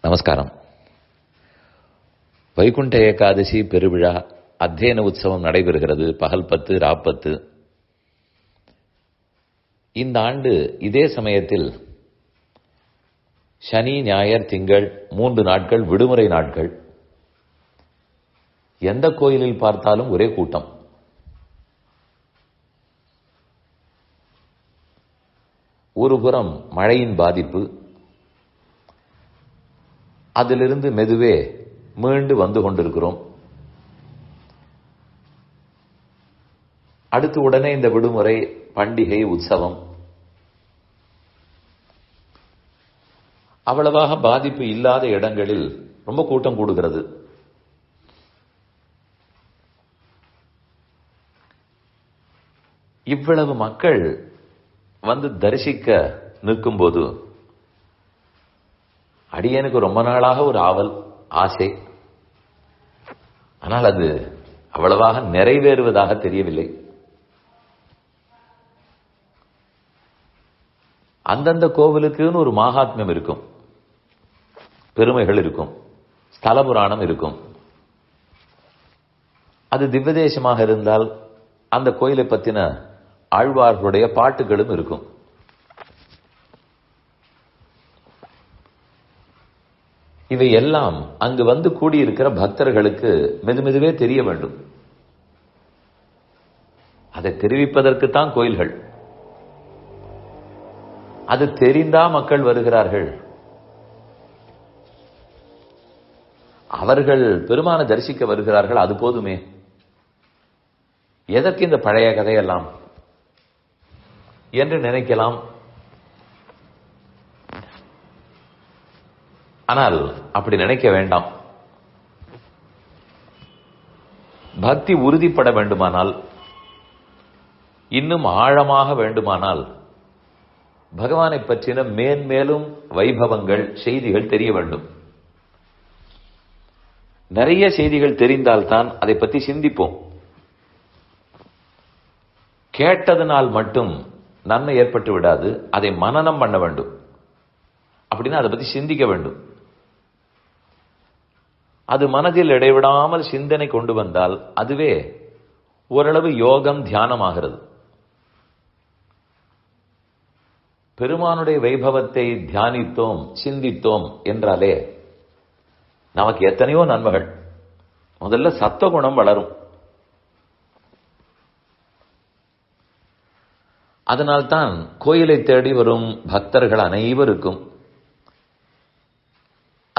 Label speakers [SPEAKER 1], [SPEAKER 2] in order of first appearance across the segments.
[SPEAKER 1] நமஸ்காரம். வைகுண்ட ஏகாதசி பெருவிழா அத்தியன உற்சவம் நடைபெறுகிறது. பகல் பத்து ராப்பத்து இந்த ஆண்டு இதே சமயத்தில் சனி ஞாயர் திங்கள் மூன்று நாட்கள் விடுமுறை நாட்கள். எந்த கோயிலில் பார்த்தாலும் ஒரே கூட்டம். ஒருபுறம் மழையின் பாதிப்பு அதிலிருந்து மெதுவே மீண்டு வந்து கொண்டிருக்கிறோம். அடுத்து உடனே இந்த விடுமுறை பண்டிகை உற்சவம். அவ்வளவாக பாதிப்பு இல்லாத இடங்களில் ரொம்ப கூட்டம் கூடுகிறது. இவ்வளவு மக்கள் வந்து தரிசிக்க நிற்கும்போது அடியனுக்கு ரொம்ப நாளாக ஒரு ஆவல் ஆசை. ஆனால் அது அவ்வளவாக நிறைவேறுவதாக தெரியவில்லை. அந்தந்த கோவிலுக்குன்னு ஒரு மகாத்மியம் இருக்கும். பெருமைகள் இருக்கும். ஸ்தல புராணம் இருக்கும். அது திவ்யதேசமாக இருந்தால் அந்த கோயிலை பத்தின ஆழ்வார்களுடைய பாட்டுகளும் இருக்கும். இவை எல்லாம் அங்கு வந்து கூடியிருக்கிற பக்தர்களுக்கு மெதுமெதுவே தெரிய வேண்டும். அதை தெரிவிப்பதற்குத்தான் கோயில்கள். அது தெரிந்தா மக்கள் வருகிறார்கள். அவர்கள் பெருமான தரிசிக்க வருகிறார்கள் அது போதுமே. எதற்கு இந்த பழைய கதையெல்லாம்? என்று நினைக்கலாம். ஆனால் அப்படி நினைக்க வேண்டாம். பக்தி உறுதிப்பட வேண்டுமானால் இன்னும் ஆழமாக வேண்டுமானால் பகவானை பற்றின மேன்மேலும் வைபவங்கள் செய்திகள் தெரிய வேண்டும். நிறைய செய்திகள் தெரிந்தால்தான் அதை பற்றி சிந்திப்போம். கேட்டதனால் மட்டும் நன்மை ஏற்பட்டு விடாது அதை மனநம் பண்ண வேண்டும். அப்படின்னா அதை பற்றி சிந்திக்க வேண்டும். அது மனதில் இடைவிடாமல் சிந்தனை கொண்டு வந்தால் அதுவே ஓரளவு யோகம் தியானமாகிறது. பெருமானுடைய வைபவத்தை தியானித்தோம் சிந்தித்தோம் என்றாலே நமக்கு எத்தனையோ நன்மைகள். முதல்ல சத்துவகுணம் வளரும். அதனால்தான் கோயிலை தேடி வரும் பக்தர்கள் அனைவருக்கும்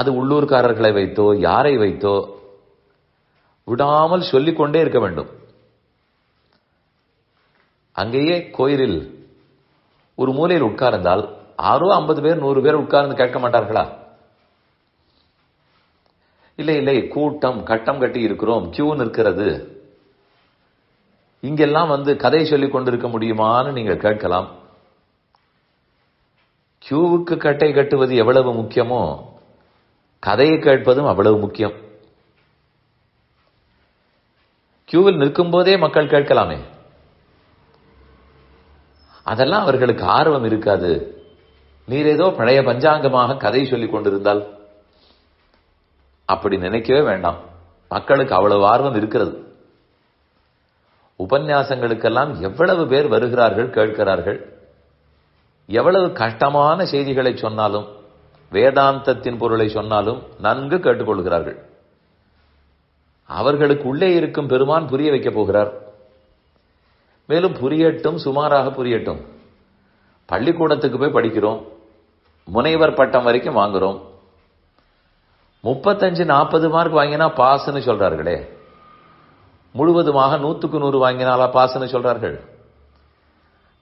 [SPEAKER 1] அது உள்ளூர்காரர்களை வைத்தோ யாரை வைத்தோ விடாமல் சொல்லிக்கொண்டே இருக்க வேண்டும். அங்கேயே கோயிலில் ஒரு மூலையில் உட்கார்ந்தால் ஆறோ ஐம்பது பேர் நூறு பேர் உட்கார்ந்து கேட்க மாட்டார்களா? இல்லை இல்லை கூட்டம் கட்டம் கட்டி இருக்கிறோம் கியூ நிற்கிறது. இங்கெல்லாம் வந்து கதை சொல்லிக் கொண்டிருக்க முடியுமான்னு நீங்கள் கேட்கலாம். கியூவுக்கு கட்டை கட்டுவது எவ்வளவு முக்கியமோ கதையை கேட்பதும் அவ்வளவு முக்கியம். கியூவில் நிற்கும் போதே மக்கள் கேட்கலாமே. அதெல்லாம் அவர்களுக்கு ஆர்வம் இருக்காது. நீர் ஏதோ பழைய பஞ்சாங்கமாக கதை சொல்லிக் கொண்டிருந்தால். அப்படி நினைக்கவே வேண்டாம். மக்களுக்கு அவ்வளவு ஆர்வம் இருக்கிறது. உபன்யாசங்களுக்கெல்லாம் எவ்வளவு பேர் வருகிறார்கள் கேட்கிறார்கள். எவ்வளவு கஷ்டமான செய்திகளை சொன்னாலும் வேதாந்தத்தின் பொருளை சொன்னாலும் நன்கு கேட்டுக்கொள்கிறார்கள். அவர்களுக்கு உள்ளே இருக்கும் பெருமான் புரிய வைக்கப் போகிறார். மேலும் புரியட்டும் சுமாராக புரியட்டும். பள்ளிக்கூடத்துக்கு போய் படிக்கிறோம். முனைவர் பட்டம் வரைக்கும் வாங்குறோம். முப்பத்தஞ்சு நாற்பது மார்க் வாங்கினா பாஸ்ன்னு சொல்றார்களே. முழுவதுமாக நூத்துக்கு நூறு வாங்கினாலா பாஸ்ன்னு சொல்றார்கள்.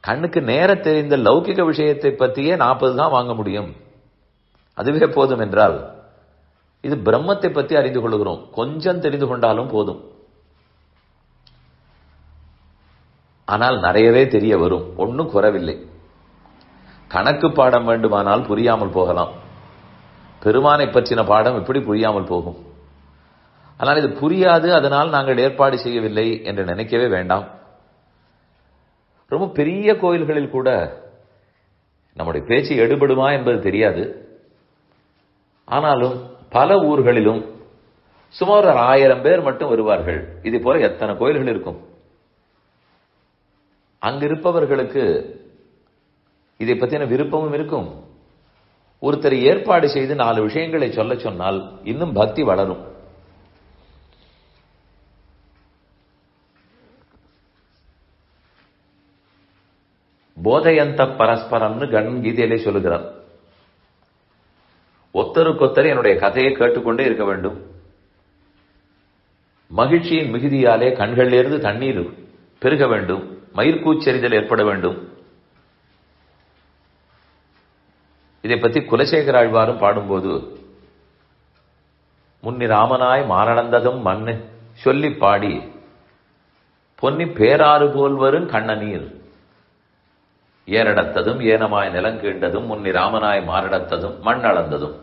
[SPEAKER 1] கண்ணுக்கு நேர தெரிந்த லௌகிக விஷயத்தை பற்றியே நாற்பது தான் வாங்க முடியும். அதுவே போதும் என்றால் இது பிரம்மத்தை பற்றி அறிந்து கொள்கிறோம். கொஞ்சம் தெரிந்து கொண்டாலும் போதும். ஆனால் நிறையவே தெரிய வரும். ஒன்றும் குறவில்லை. கணக்கு பாடம் வேண்டுமானால் புரியாமல் போகலாம். பெருமானை பற்றின பாடம் எப்படி புரியாமல் போகும். ஆனால் இது புரியாது அதனால் நாங்கள் ஏற்பாடு செய்யவில்லை என்று நினைக்கவே வேண்டாம். ரொம்ப பெரிய கோயில்களில் கூட நம்முடைய பேச்சு எடுபடுமா என்பது தெரியாது. ஆனாலும் பல ஊர்களிலும் சுமார் ஒரு ஆயிரம் பேர் மட்டும் வருவார்கள். இது போல எத்தனை கோயில்கள் இருக்கும்? அங்கிருப்பவர்களுக்கு இதை பத்தின விருப்பமும் இருக்கும். ஒருத்தர் ஏற்பாடு செய்து நாலு விஷயங்களை சொல்ல சொன்னால் இன்னும் பக்தி வளரும். போதையந்த பரஸ்பரம்னு கண் கீதையிலே சொல்லுகிறார். ஒத்தருக்கொத்தர் என்னுடைய கதையை கேட்டுக்கொண்டே இருக்க வேண்டும். மகிழ்ச்சியின் மிகுதியாலே கண்களிலிருந்து தண்ணீர் பெருக வேண்டும். மயிர்கூச்செறிதல் ஏற்பட வேண்டும். இதை பற்றி குலசேகர ஆழ்வாரும் பாடும்போது முன்னி ராமனாய் மாரணந்ததும் மண்ணு சொல்லி பாடி பொன்னி பேராறு போல் வரும் கண்ணநீர். ஏனடத்ததும் ஏனமாய் நிலங்கீண்டதும் முன்னி ராமனாய் மாரடத்ததும் மண் அளந்ததும்.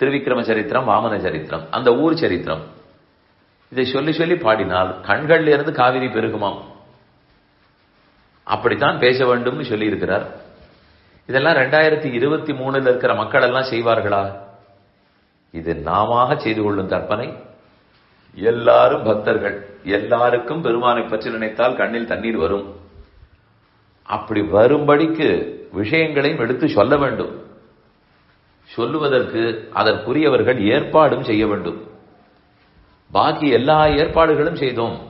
[SPEAKER 1] திருவிக்கிரம சரித்திரம் வாமன சரித்திரம் அந்த ஊர் சரித்திரம். இதை சொல்லி சொல்லி பாடினால் கண்கள்ல இருந்து காவிரி பெருகுமாம். அப்படித்தான் பேச வேண்டும்னு சொல்லி இருக்கிறார் இதெல்லாம் ரெண்டாயிரத்தி இருபத்தி மூணுல இருக்கிற மக்கள் எல்லாம் செய்வார்களா? இது நாம செய்து கொள்ளும் கற்பனை எல்லாரும் பக்தர்கள் எல்லாருக்கும் பெருமானை பற்றி நினைத்தால் கண்ணில் தண்ணீர் வரும். அப்படி வரும்படிக்கு விஷயங்களையும் எடுத்து சொல்ல வேண்டும். சொல்லுவதற்கு அதற்குரியவர்கள் ஏற்பாடும் செய்ய வேண்டும். பாக்கி எல்லா ஏற்பாடுகளும் செய்தோம்.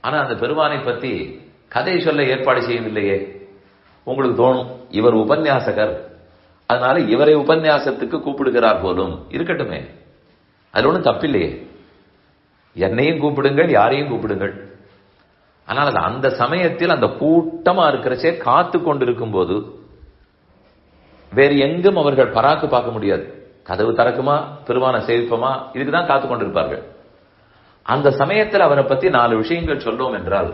[SPEAKER 1] ஆனால் அந்த பெருமானை பற்றி கதை சொல்ல ஏற்பாடு செய்யவில்லையே. உங்களுக்கு தோணும் இவர் உபன்யாசகர். அதனால இவரை உபன்யாசத்துக்கு கூப்பிடுகிறார் போலும் இருக்கட்டுமே. அதில் ஒன்றும் தப்பில்லையே. என்னையும் கூப்பிடுங்கள் யாரையும் கூப்பிடுங்கள். ஆனால் அது அந்த சமயத்தில் அந்த கூட்டமா இருக்கிறச்சே காத்து கொண்டிருக்கும் போது வேறு எங்கும் அவர்கள் பராக்கு பார்க்க முடியாது. கதவு திறக்குமா? பெருமான சேவிப்போமா இதுக்கு தான் காத்து கொண்டிருப்பார்கள். அந்த சமயத்தில் அவரை பத்தி நாலு விஷயங்கள் சொல்லோம் என்றால்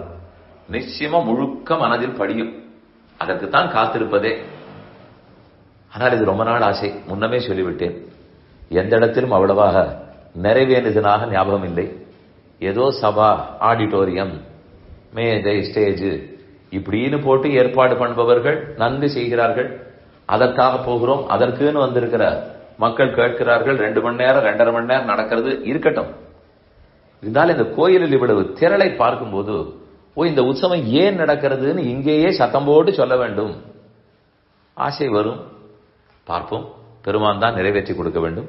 [SPEAKER 1] நிச்சயமா முழுக்க மனதில் படியும். அதற்கு தான் காத்திருப்பதே. ஆனால் இது ரொம்ப நாள் ஆசை. முன்னமே சொல்லிவிட்டேன். எந்த இடத்திலும் அவ்வளவாக நிறைவேறுதனாக ஞாபகம் இல்லை ஏதோ சபா ஆடிட்டோரியம் மேஜை ஸ்டேஜ். இப்படின்னு போட்டு ஏற்பாடு பண்ணுபவர்கள் நன்கு செய்கிறார்கள். அதற்காக போகிறோம். அதற்குன்னு வந்திருக்கிற மக்கள் கேட்கிறார்கள். ரெண்டு மணி நேரம் ரெண்டரை மணி நேரம் நடக்கிறது. இருக்கட்டும். இருந்தாலும் இந்த கோயிலில் இவ்வளவு திரளை பார்க்கும்போது ஓ இந்த உற்சவம் ஏன் நடக்கிறதுன்னு இங்கேயே சத்தம் போட்டு சொல்ல வேண்டும். ஆசை வரும். பார்ப்போம். பெருமான் தான் நிறைவேற்றி கொடுக்க வேண்டும்.